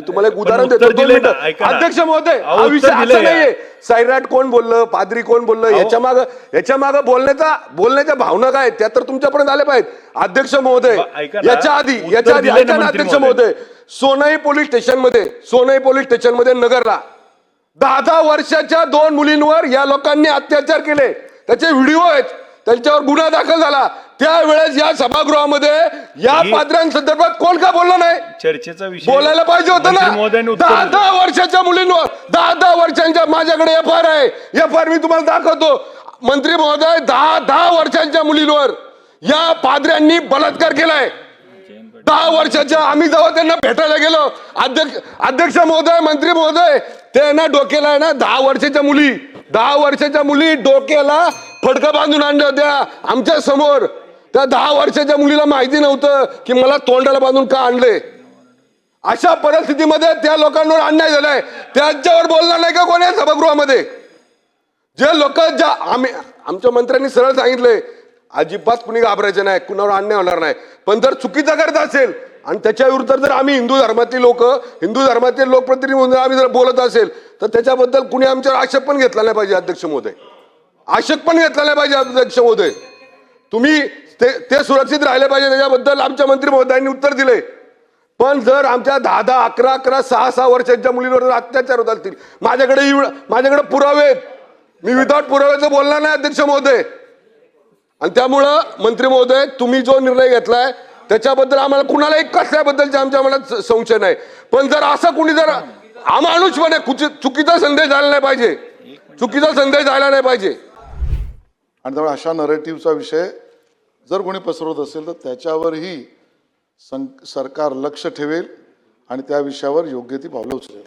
मी तुम्हाला एक उदाहरण देतो दोन मिनिटं. अध्यक्ष महोदय अहो, हा उत्तर विषय असा दिलंय. नाहीये. सैराट कोण बोललं पादरी कोण बोललं याच्या माग याच्या माग बोलण्याचा बोलण्याच्या भावना काय आहेत, त्या तर तुमच्यापर्यंत आल्या पाहिजेत. अध्यक्ष महोदय ब- ऐका ना, याच्या आधी उत्तर याच्या आधी दिलंय ऐका ना मंत्री अध्यक्ष महोदय. महोदय. सोनई पोलीस स्टेशनमध्ये सोनई पोलीस स्टेशनमध्ये नगरला. दहा दहा वर्षाच्या दोन मुलींवर या लोकांनी अत्याचार केले. त्याचे व्हिडिओ आहेत. त्यांच्यावर गुन्हा दाखल झाला. त्यावेळेस या सभागृहामध्ये या ही- कोण का बोललं नाही? चर्चेचा विषय बोलायला पाहिजे होतं मंत्री महोदयांनी ना उत्तर दहा दिलं. दहा वर्षाच्या मुलींवर दहा दहा वर्षांच्या माझ्याकडे एफ आर आहे. एफ आर मी तुम्हाला दाखवतो. मंत्री महोदय दहा दहा वर्षांच्या मुलींवर या पादऱ्यांनी बलात्कार केलाय. दहा वर्षाच्या आम्ही जेव्हा त्यांना भेटायला गेलो अध्यक्ष अध्यक्ष महोदय मंत्री महोदय ते ना डोक्याला आहे ना दहा वर्षाच्या मुली. दहा वर्षाच्या मुली डोक्याला फडकं बांधून आणल्या होत्या आमच्यासमोर. त्या दहा वर्षाच्या मुलीला माहिती नव्हतं की मला तोंडाला बांधून का आणले. अशा परिस्थितीमध्ये त्या लोकांवर अन्याय झालाय. त्यांच्यावर बोलणार नाही का कोणी सभागृहामध्ये? जे लोक ज्या आम्ही आमच्या मंत्र्यांनी सरळ सांगितलंय अजिबात कुणी घाबरायचं नाही कुणावर अन्याय होणार नाही. पण जर चुकीचा करत असेल आणि त्याच्या विरुद्ध जर आम्ही हिंदू धर्मातील लोक हिंदू धर्मातील लोकप्रतिनिधी म्हणून आम्ही जर बोलत असेल तर त्याच्याबद्दल कुणी आमच्यावर आक्षेप पण घेतला नाही पाहिजे अध्यक्ष महोदय. आक्षेप पण घेतला नाही पाहिजे अध्यक्ष महोदय. तुम्ही ते ते सुरक्षित राहिले पाहिजे. त्याच्याबद्दल आमच्या मंत्री महोदयांनी उत्तर दिले. पण जर आमच्या दहा दहा अकरा अकरा सहा सहा वर्षांच्या मुलींवर जर अत्याचार होत असतील माझ्याकडे माझ्याकडे पुरावे आहेत. मी विदाउट पुराव्याचं बोलणार नाही अध्यक्ष महोदय. आणि त्यामुळं मंत्री महोदय तुम्ही जो निर्णय घेतलाय त्याच्याबद्दल आम्हाला कुणालाही कसल्याबद्दलचे आमच्या मनात संशय नाही. पण जर असं कुणी जर अमानुषपणे चुकीचा संदेश झाला नाही पाहिजे. चुकीचा संदेश झाला नाही पाहिजे. आणि त्यामुळे अशा नरेटिव्हचा विषय जर कोणी पसरवत असेल तर त्याच्यावरही सं सरकार लक्ष ठेवेल आणि त्या विषयावर योग्य ती पावलं उचलेल.